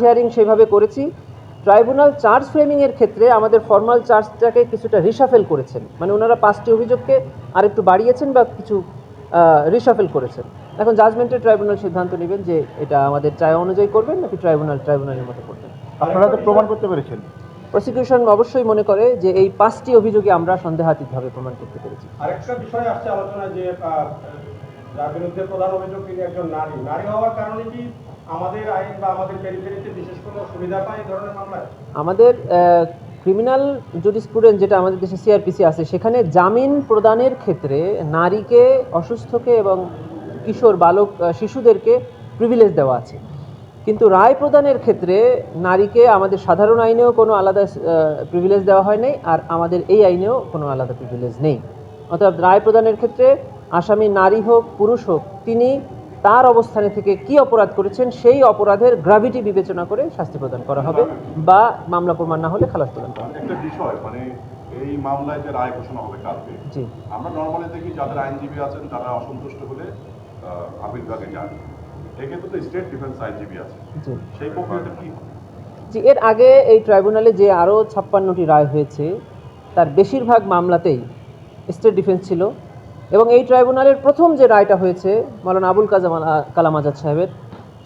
Hearing সেভাবে করেছি। Tribunal charge framing এর ক্ষেত্রে আমাদের ফর্মাল চার্জটাকে কিছুটা রিসাফেল করেছেন। মানে ওনারা পাঁচটি অভিযোগকে আরেকটু বাড়িয়েছেন বা কিছু রিসাফেল করেছেন। এখন জাজমেন্টের ট্রাইব্যুনাল সিদ্ধান্ত নেবেন যে এটা আমাদের চায় অনুযায়ী করবেন নাকি ট্রাইব্যুনাল ট্রাইব্যুনালের মতো করবেন। আপনারা তো প্রমাণ করতে পেরেছেন। প্রসিকিউশন অবশ্যই মনে করে যে এই পাঁচটি অভিযোগে আমরা সন্দেহাতীতভাবে প্রমাণ করতে পেরেছি। আরেকটা বিষয় আসছে আলোচনায় যে যার বিরুদ্ধে প্রধান অভিযোগ, তিনি একজন নারী। নারী হওয়ার কারণে কি আমাদের আইন বা আমাদের পেরিফেরিতে বিশেষ কোনো সুবিধা পায় এই ধরনের মামলায়? আমাদের ক্রিমিনাল জুডিসপ্রুডেন্স যেটা আমাদের দেশে সিআরপিসি আছে, সেখানে জামিন প্রদানের ক্ষেত্রে নারীকে, অসুস্থকে এবং কিশোর বালক শিশুদেরকে প্রিভিলেজ দেওয়া আছে। কিন্তু রায় প্রদানের ক্ষেত্রে নারীকে আমাদের সাধারণ আইনেও কোনো আলাদা প্রিভিলেজ দেওয়া হয় নাই, আর আমাদের এই আইনেও কোনো আলাদা প্রিভিলেজ নেই। অর্থাৎ রায় প্রদানের ক্ষেত্রে আসামি নারী হোক পুরুষ হোক তিনি তার অবস্থানে থেকে কি অপরাধ করেছেন সেই অপরাধের গ্রাভিটি বিবেচনা করে শাস্তি প্রদান করা হবে বা মামলা প্রমাণ না হলে খালাস প্রদান করা হবে। একটা বিষয় মানে এই মামলায় যে রায় ঘোষণা হবে কালকে জি। আমরা নর্মালি দেখি যাদের আইনজীবী আছেন তারা অসন্তুষ্ট হলে আপিল বিভাগে যান। এক্ষেত্রে তো স্টেট ডিফেন্স আইনজীবী আছে সেই প্রক্রিয়াটা কি? জি এর আগে এই ট্রাইব্যুনালে যে আরও ছাপ্পান্নটি রায় হয়েছে তার বেশিরভাগ মামলাতেই স্টেট ডিফেন্স ছিল। এবং এই ট্রাইব্যুনালের প্রথম যে রায়টা হয়েছে মৌলানা আবুল কাজাম কালাম আজাদ সাহেবের,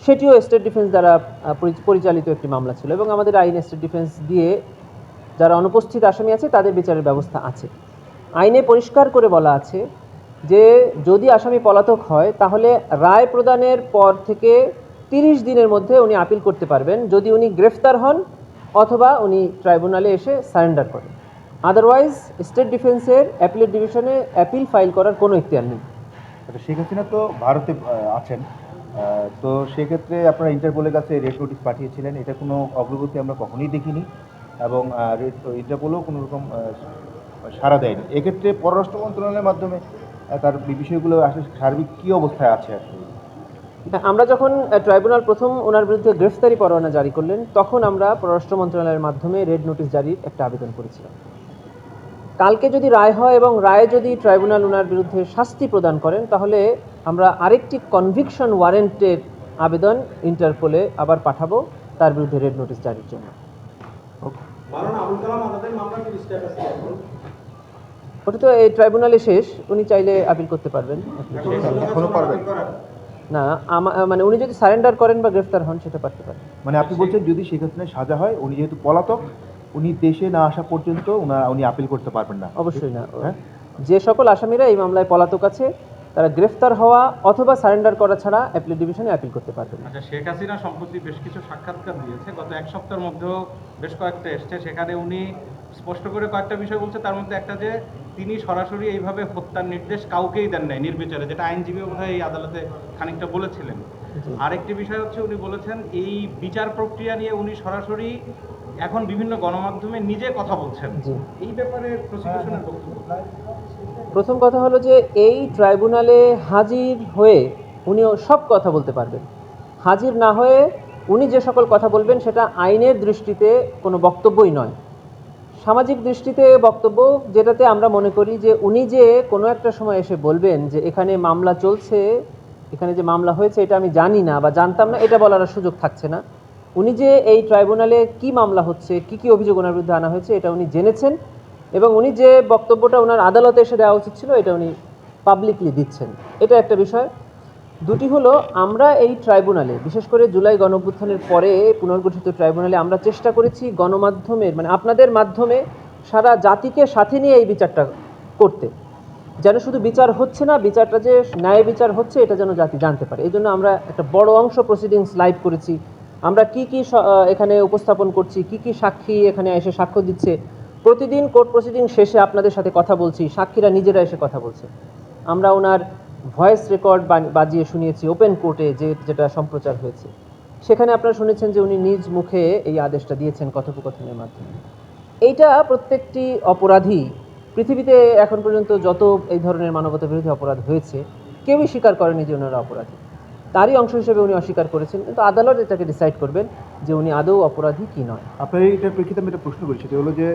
সেটিও স্টেট ডিফেন্স দ্বারা পরি- পরিচালিত একটি মামলা ছিল এবং আমাদের আইন স্টেট ডিফেন্স দিয়ে যারা অনুপস্থিত আসামি আছে, তাদের বিচারের ব্যবস্থা আছে। আইনে পরিষ্কার করে বলা আছে যে, যদি আসামি পলাতক হয়, তাহলে রায় প্রদানের পর থেকে তিরিশ দিনের মধ্যে উনি আপিল করতে পারবেন। যদি উনি গ্রেফতার হন, অথবা উনি ট্রাইব্যুনালে এসে সারেন্ডার করেন। আদারওয়াইজ স্টেট ডিফেন্সের অ্যাপিলেট ডিভিশনে অ্যাপিল ফাইল করার কোনো ইখতিয়ার নেই। আচ্ছা শেখ হাসিনা তো ভারতে আছেন। তো সেক্ষেত্রে আপনারা ইন্টারপোলের কাছে রেড নোটিস পাঠিয়েছিলেন। এটা কোনো অগ্রগতি আমরা কখনোই দেখিনি এবং ইন্টারপোলও কোনো রকম সাড়া দেয়নি। এক্ষেত্রে পররাষ্ট্র মন্ত্রণালয়ের মাধ্যমে তার বিষয়গুলো আসলে সার্বিক কী অবস্থায় আছে আসলে আমরা যখন ট্রাইব্যুনাল প্রথম ওনার বিরুদ্ধে গ্রেফতারি পরোয়ানা জারি করলেন তখন আমরা পররাষ্ট্র মন্ত্রণালয়ের মাধ্যমে রেড নোটিশ জারির একটা আবেদন করেছিলাম। কালকে যদি রায় হয় এবং রায়ে যদি ট্রাইব্যুনাল ওনার বিরুদ্ধে শাস্তি প্রদান করেন তাহলে আমরা আরেকটি কনভিকশন ওয়ারেন্টের আবেদন ইন্টারপোলে আবার পাঠাবো তার বিরুদ্ধে রেড নোটিশ জারির জন্য। ওটা তো এই ট্রাইব্যুনালে শেষ উনি চাইলে আপিল করতে পারবেন? না আমা- মানে উনি যদি সারেন্ডার করেন বা গ্রেফতার হন সেটা পারতে পারেন মানে আপনি বলছেন যদি হাসিনা সাজা হয় উনি যেহেতু পলাতক উনি দেশে না আসা পর্যন্ত উনা- উনি আপিল করতে পারবেন না। অবশ্যই না। হ্যাঁ? যে সকল আসামিরা এই মামলায় পলাতক আছে তারা গ্রেফতার হওয়া অথবা সারেন্ডার করা ছাড়া অ্যাপিল ডিভিশনে অ্যাপিল করতে পারবে না। আচ্ছা শেখ হাসিনা সম্প্রতি বেশ কিছু সাক্ষাৎকার দিয়েছে। গত এক সপ্তাহের মধ্যেও বেশ কয়েকটা এসছে। সেখানে উনি স্পষ্ট করে কয়েকটা বিষয় বলছে। তার মধ্যে একটা যে তিনি সরাসরি এইভাবে হত্যার নির্দেশ কাউকেই দেন নাই নির্বিচারে যেটা আইনজীবী বোধহয় এই আদালতে খানিকটা বলেছিলেন। আরেকটি বিষয় হচ্ছে উনি বলেছেন এই বিচার প্রক্রিয়া নিয়ে উনি সরাসরি এখন বিভিন্ন গণমাধ্যমে নিজে কথা বলছেন। এই ব্যাপারে প্রসিকিউশনের বক্তব্য। প্রথম কথা হলো যে এই ট্রাইব্যুনালে হাজির হয়ে উনিও সব কথা বলতে পারবেন। হাজির না হয়ে উনি যে সকল কথা বলবেন সেটা আইনের দৃষ্টিতে কোনো বক্তব্যই নয়। সামাজিক দৃষ্টিতে বক্তব্য যেটাতে আমরা মনে করি যে উনি যে কোনো একটা সময় এসে বলবেন যে এখানে মামলা চলছে এখানে যে মামলা হয়েছে, এটা আমি জানি না বা জানতাম না, এটা বলার সুযোগ থাকছে না। উনি যে এই ট্রাইব্যুনালে কি মামলা হচ্ছে, কি কি অভিযোগ ওনার বিরুদ্ধে আনা হয়েছে, এটা উনি জেনেছেন এবং উনি যে বক্তব্যটা ওনার আদালতে এসে দেওয়া উচিত ছিল, এটা উনি পাবলিকলি দিচ্ছেন। এটা একটা বিষয়। দুটি হলো, আমরা এই ট্রাইব্যুনালে, বিশেষ করে জুলাই গণঅভ্যুত্থানের পরে পুনর্গঠিত ট্রাইব্যুনালে আমরা চেষ্টা করেছি গণমাধ্যমের মানে আপনাদের মাধ্যমে সারা জাতিকে সাথে নিয়ে এই বিচারটা করতে। যেন শুধু বিচার হচ্ছে না, বিচারটা যে ন্যায় বিচার হচ্ছে, এটা যেন জাতি জানতে পারে। এই জন্য আমরা একটা বড় অংশ প্রসিডিংস লাইভ করেছি। আমরা কি কি এখানে উপস্থাপন করছি, কি কি সাক্ষী এখানে এসে সাক্ষ্য দিচ্ছে? প্রতিদিন কোর্ট প্রসিডিং শেষে আপনাদের সাথে কথা বলছি, সাক্ষীরা নিজেরা এসে কথা বলছে। আমরা ওনার ভয়েস রেকর্ড বাজিয়ে শুনিয়েছি ওপেন কোর্টে যে যেটা সম্প্রচার হয়েছে। সেখানে আপনারা শুনেছেন যে উনি নিজ মুখে এই আদেশটা দিয়েছেন কথোপকথনের মাধ্যমে। এইটা প্রত্যেকটি অপরাধী পৃথিবীতে এখন পর্যন্ত যত এই ধরনের মানবতা বিরোধী অপরাধ হয়েছে, কেউই স্বীকার করেনি যে ওনারা অপরাধী। তারই অংশ হিসেবে উনি অস্বীকার করেছেন, কিন্তু আদালত এটাকে ডিসাইড করবেন যে উনি আদৌ অপরাধী কি নয়। আপনার এইটার প্রেক্ষিতে আমি একটা প্রশ্ন করি, সেটা হলো যে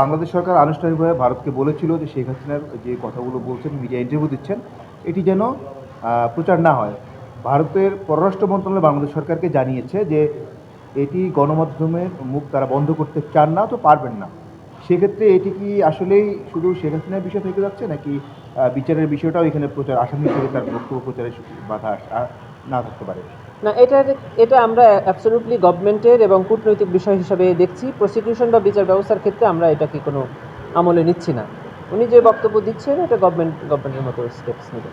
বাংলাদেশ সরকার আনুষ্ঠানিকভাবে ভারতকে বলেছিল যে শেখ হাসিনার যে কথাগুলো বলছেন মিডিয়া ইন্টারভিউ দিচ্ছেন, এটি যেন প্রচার না হয়। ভারতের পররাষ্ট্র মন্ত্রণালয় বাংলাদেশ সরকারকে জানিয়েছে যে এটি গণমাধ্যমের মুখ তারা বন্ধ করতে চান না, তো পারবেন না। সেক্ষেত্রে এটি কি আসলেই শুধু শেখ হাসিনার বিষয় থেকে যাচ্ছে, নাকি বিচারের বিষয়টাও এখানে প্রচার, আসামি হিসেবে তার বক্তব্য প্রচারে বাধা না থাকতে পারে? না, এটা এটা আমরা অ্যাবসলিউটলি গভর্নমেন্টের এবং কূটনৈতিক বিষয় হিসাবে দেখছি। প্রসিকিউশন বা বিচার ব্যবস্থার ক্ষেত্রে আমরা এটাকে কোনো আমলে নিচ্ছি না। উনি যে বক্তব্য দিচ্ছেন, এটা গভর্নমেন্ট গভর্নমেন্টের মতো স্টেপস নেবেন